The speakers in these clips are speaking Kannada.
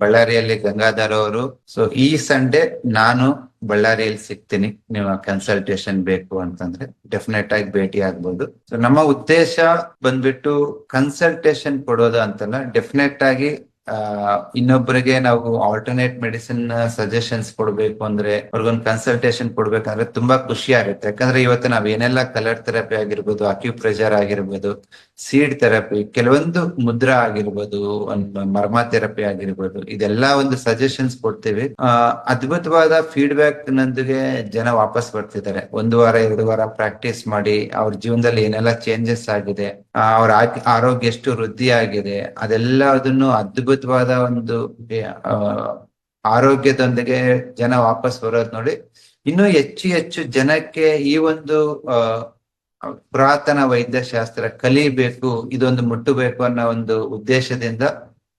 ಬಳ್ಳಾರಿಯಲ್ಲಿ ಗಂಗಾಧರ್ ಅವರು. ಸೊ ಈ ಸಂಡೇ ನಾನು ಬಳ್ಳಾರಿಯಲ್ಲಿ ಸಿಗ್ತೀನಿ. ನಿಮ್ಮ ಕನ್ಸಲ್ಟೇಷನ್ ಬೇಕು ಅಂತಂದ್ರೆ ಡೆಫಿನೆಟ್ ಆಗಿ ಭೇಟಿ ಆಗ್ಬೋದು. ಸೊ ನಮ್ಮ ಉದ್ದೇಶ ಬಂದ್ಬಿಟ್ಟು ಕನ್ಸಲ್ಟೇಷನ್ ಕೊಡೋದು ಅಂತಲ್ಲ ಡೆಫಿನೆಟ್ ಆಗಿ ಇನ್ನೊಬ್ಬರಿಗೆ ನಾವು ಆಲ್ಟರ್ನೇಟ್ ಮೆಡಿಸಿನ್ ಸಜೆಷನ್ಸ್ ಕೊಡ್ಬೇಕು ಅಂದ್ರೆ ಅವ್ರಿಗೊಂದು ಕನ್ಸಲ್ಟೇಷನ್ ಕೊಡ್ಬೇಕಂದ್ರೆ ತುಂಬಾ ಖುಷಿ ಆಗುತ್ತೆ. ಯಾಕಂದ್ರೆ ಇವತ್ತು ನಾವ್ ಏನೆಲ್ಲ ಕಲರ್ ಥೆರಪಿ ಆಗಿರ್ಬೋದು ಅಕ್ಯುಪ್ರೆಷರ್ ಆಗಿರ್ಬೋದು ಸೀಡ್ ಥೆರಪಿ ಕೆಲವೊಂದು ಮುದ್ರಾ ಆಗಿರ್ಬೋದು, ಒಂದು ಮರ್ಮ ಥೆರಪಿ ಆಗಿರ್ಬೋದು, ಇದೆಲ್ಲ ಒಂದು ಸಜೆಷನ್ಸ್ ಕೊಡ್ತೀವಿ. ಅದ್ಭುತವಾದ ಫೀಡ್ಬ್ಯಾಕ್ ನೊಂದಿಗೆ ಜನ ವಾಪಸ್ ಬರ್ತಿದ್ದಾರೆ. ಒಂದು ವಾರ, ಎರಡು ವಾರ ಪ್ರಾಕ್ಟೀಸ್ ಮಾಡಿ ಅವ್ರ ಜೀವನದಲ್ಲಿ ಏನೆಲ್ಲ ಚೇಂಜಸ್ ಆಗಿದೆ ಅವ್ರ ಆರೋಗ್ಯ ಎಷ್ಟು ವೃದ್ಧಿ ಆಗಿದೆ ಅದೆಲ್ಲ ಅದನ್ನು ಅದ್ಭುತವಾದ ಒಂದು ಆರೋಗ್ಯದೊಂದಿಗೆ ಜನ ವಾಪಸ್ ಬರೋದ್ ನೋಡಿ. ಇನ್ನು ಹೆಚ್ಚು ಹೆಚ್ಚು ಜನಕ್ಕೆ ಈ ಒಂದು ಪುರಾತನ ವೈದ್ಯಶಾಸ್ತ್ರ ಕಲಿಬೇಕು, ಇದೊಂದು ಮುಟ್ಟಬೇಕು ಅನ್ನೋ ಒಂದು ಉದ್ದೇಶದಿಂದ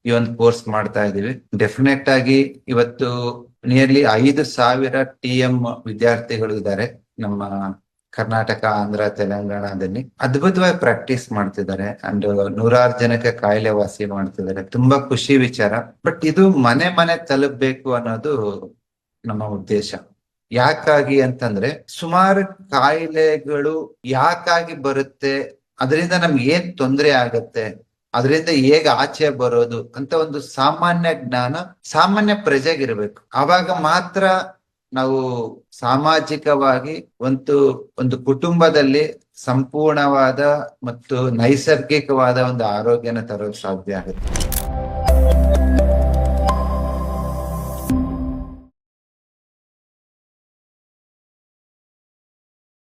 ಈ ಒಂದು ಕೋರ್ಸ್ ಮಾಡ್ತಾ ಇದೀವಿ ಡೆಫಿನೆಟ್ ಆಗಿ ಇವತ್ತು ನಿಯರ್ಲಿ ಐದು ಸಾವಿರ ಟಿ ಎಂ ವಿದ್ಯಾರ್ಥಿಗಳು ಇದ್ದಾರೆ ನಮ್ಮ ಕರ್ನಾಟಕ, ಆಂಧ್ರ, ತೆಲಂಗಾಣದಲ್ಲಿ ಅದ್ಭುತವಾಗಿ ಪ್ರಾಕ್ಟೀಸ್ ಮಾಡ್ತಿದ್ದಾರೆ. ಅಂಡ್ ನೂರಾರು ಜನಕ್ಕೆ ಕಾಯಿಲೆ ವಾಸಿ ಮಾಡ್ತಿದ್ದಾರೆ. ತುಂಬಾ ಖುಷಿ ವಿಚಾರ. ಬಟ್ ಇದು ಮನೆ ಮನೆ ತಲುಪಬೇಕು ಅನ್ನೋದು ನಮ್ಮ ಉದ್ದೇಶ. ಯಾಕಾಗಿ ಅಂತಂದ್ರೆ ಸುಮಾರು ಕಾಯಿಲೆಗಳು ಯಾಕಾಗಿ ಬರುತ್ತೆ, ಅದರಿಂದ ನಮ್ಗೆ ಏನ್ ತೊಂದರೆ ಆಗತ್ತೆ, ಅದರಿಂದ ಹೇಗೆ ಆಚೆ ಬರೋದು ಅಂತ ಒಂದು ಸಾಮಾನ್ಯ ಜ್ಞಾನ ಸಾಮಾನ್ಯ ಪ್ರಜೆಗಿರ್ಬೇಕು ಅವಾಗ ಮಾತ್ರ ನಾವು ಸಾಮಾಜಿಕವಾಗಿ ಒಂದು ಒಂದು ಕುಟುಂಬದಲ್ಲಿ ಸಂಪೂರ್ಣವಾದ ಮತ್ತು ನೈಸರ್ಗಿಕವಾದ ಒಂದು ಆರೋಗ್ಯನ ತರೋಕ್ ಸಾಧ್ಯ ಆಗುತ್ತೆ.